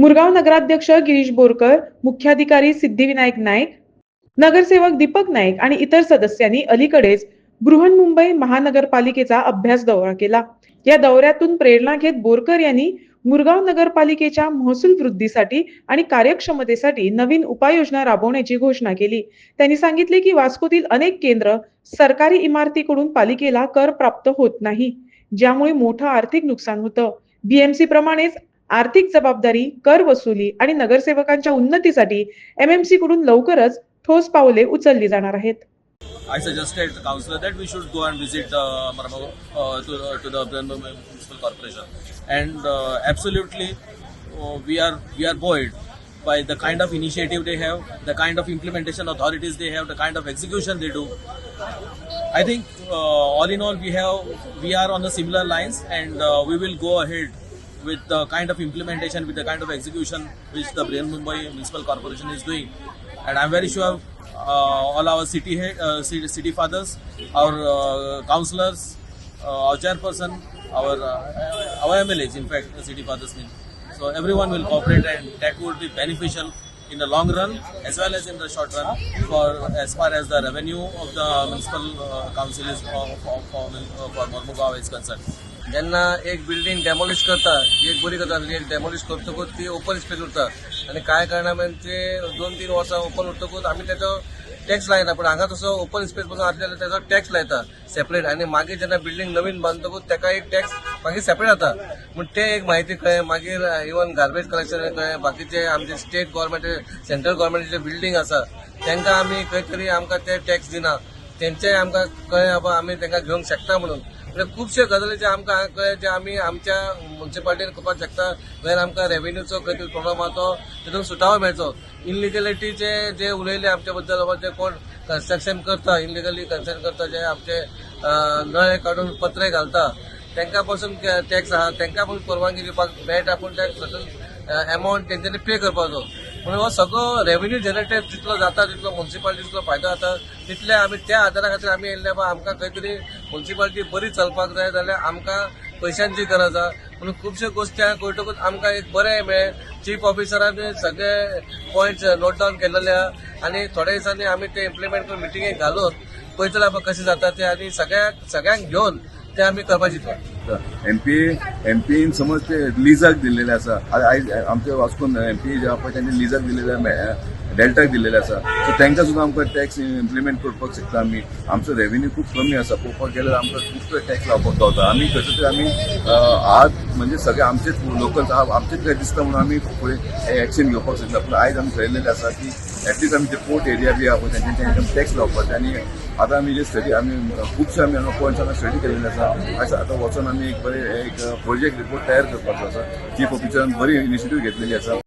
मुरगाव नगराध्यक्ष गिरीश बोरकर मुख्याधिकारी सिद्धिविनायक नाईक नगरसेवक दीपक नाईक आणि इतर सदस्यांनी अलीकडेच बृहन्मुंबई महानगरपालिकेचा अभ्यास दौरा केला. या दौऱ्यातून प्रेरणा घेत बोरकर यांनी मुरगाव नगरपालिकेच्या महसूल वृद्धीसाठी आणि कार्यक्षमतेसाठी नवीन उपाययोजना राबवण्याची घोषणा केली. त्यांनी सांगितले की वास्कोतील अनेक केंद्र सरकारी इमारतीकडून पालिकेला कर प्राप्त होत नाही ज्यामुळे मोठं आर्थिक नुकसान होतं. बीएमसी प्रमाणेच आर्थिक जबाबदारी कर वसुली आणि नगरसेवकांच्या उन्नतीसाठी एमएमसी कडून लवकरच ठोस पावले उचलली जाणार आहेत I suggested the councillor that we should go and visit uh, Marmao, uh, to, uh, to the Branham Municipal Corporation, and uh, absolutely uh, we are we are buoyed by the kind of initiative they have, the kind of implementation authorities they have, the kind of execution they do. I think uh, all in all we have we are on the similar lines, and uh, we will go ahead with the kind of implementation, with the kind of execution which the Brihan Mumbai Municipal Corporation is doing. And I'm very sure uh, all our city head, uh, city, city fathers, our uh, councillors, uh, our chairperson, our uh, our MLAs, in fact, the city fathers mean. So everyone will cooperate, and that would be beneficial in the long run as well as in the short run for as far as the revenue of the municipal uh, council is for for, for, for is concerned. जेन्ना एक building demolish करता एक बरी करता एक demolish करतकूच ती open space उरता आनी कांय कारणान ते म्हणजे दोन तीन वर्सां ओपन उरतकूच आमी तेजो टॅक्स लायना पूण हांगा तसो ओपन स्पेस पासून जाल्यार तेजो टॅक्स लायता सेपरेट आनी मागीर जेन्ना बिल्डींग नवीन बांदतकूच तेका एक टॅक्स मागीर सेपरेट जाता पूण ते एक म्हायती कळ्ळें मागीर इवन गार्बेज कलेक्शन कळ्ळें बाकीचे आमचे स्टेट गव्हर्मेंट सेंट्रल गव्हर्मेंटचे बिल्डींग आसा तांकां आमी खंय तरी आमकां ते टॅक्स दिना तेंचेय आमकां कळ्ळें बाबा आमी तांकां घेवंक शकता म्हणून. म्हणजे खुबशे गजालीचे आमकां कळ्ळें जे आमी आमच्या म्युन्सिपाल्टीन करपाक शकता. जर आमकां रेव्हेन्यूचो खंय तरी प्रॉब्लम आसा तो तितून सुटावो मेळचो. इनलिगलिटीचे जे उलयले आमच्या बद्दल बाबा जे कोण कन्स्ट्रक्शन करता इनलिगली कन्स्ट्रक्शन करता जे आमचे नळे काडून पत्रे घालता तांकां पासून टॅक्स आहा. तांकां पण परवानगी दिवपाक मेळटा पूण ते सटन अमावंट तेंच्यांनी पे करपाचो. म्हणून हो सगळो रेव्हेन्यू जनरेटेड जितलो जाता तितलो म्युन्सिपाल्टीचो फायदो जाता तितले आमी त्या आदारा खातीर आमी येयल्ले बा आमकां खंय तरी म्युन्सिपाल्टी बरी चलपाक जाय जाल्यार आमकां पयशांची गरज आहा. म्हणून खुबश्यो गोश्टी हांगा कळटकूच आमकां एक बरें मेळ्ळें चीफ ऑफिसरान सगळे पॉयंट्स नोट डावन केलेले आहा. आनी थोड्या दिसांनी आमी ते इम्प्लिमेंट करून मिटिंगेक घालून पळयतले बाबा कशें जाता ते आनी सगळ्याक सगळ्यांक घेवन ते आमी करपाक एमपी एमपीन समज ते लिजाक दिलेले आसा आयज आमचे वास्कोन एमपी जे आहा पळय त्यांनी लिजाक दिलेले डेल्टाक दिलेले आसा सो तांकां सुद्दां आमकां टॅक्स इम्प्लिमेंट करपाक शकता आमी आमचो रेव्हेन्यू खूब कमी आसा पळोवपाक गेल्यार आमकां खूब टॅक्स लावपाक गावता आमी खंय तरी आमी आज म्हणजे सगळे आमचेच लोकल आमचेच काय दिसता म्हणून आमी फुडें एक्शन घेवपाक शकता. पूण आयज आमी ठरयलेले आसा की ॲटलिस्ट आमी ते पोर्ट एरिया बी आहा पळय तेंचे टॅक्स लावपाचें आनी आतां आमी जे स्टडी आमी खुबशे आमी हांगा पॉयंट्स आमी स्टडी केलेले आसा आयज आतां वचून आमी एक बरें एक प्रोजेक्ट रिपोर्ट तयार करपाचो आसा चीफ ऑफिसरान बरी इनिशिएटीव घेतलेली आसा